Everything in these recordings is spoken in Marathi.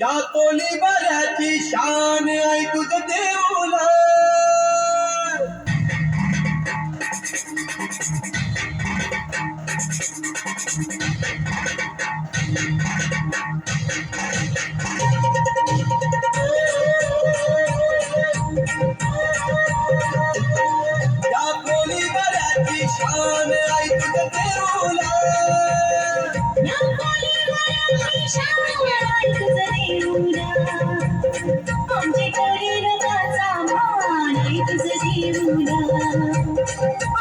या कोली बऱ्याची शान आई तुझ देऊला या कोली बऱ्याची शान आई तुझ देऊला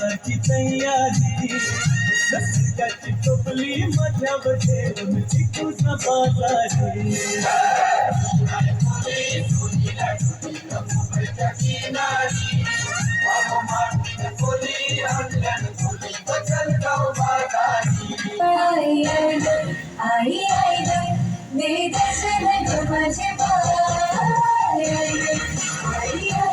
तर बाजारची तयारी रस्त्याची टोपली माझ्यावर ठेवून चिकूच बाजारी आई आई ग, आई आई ग, मेरे दर्शन को माझे पाय आई ग, आई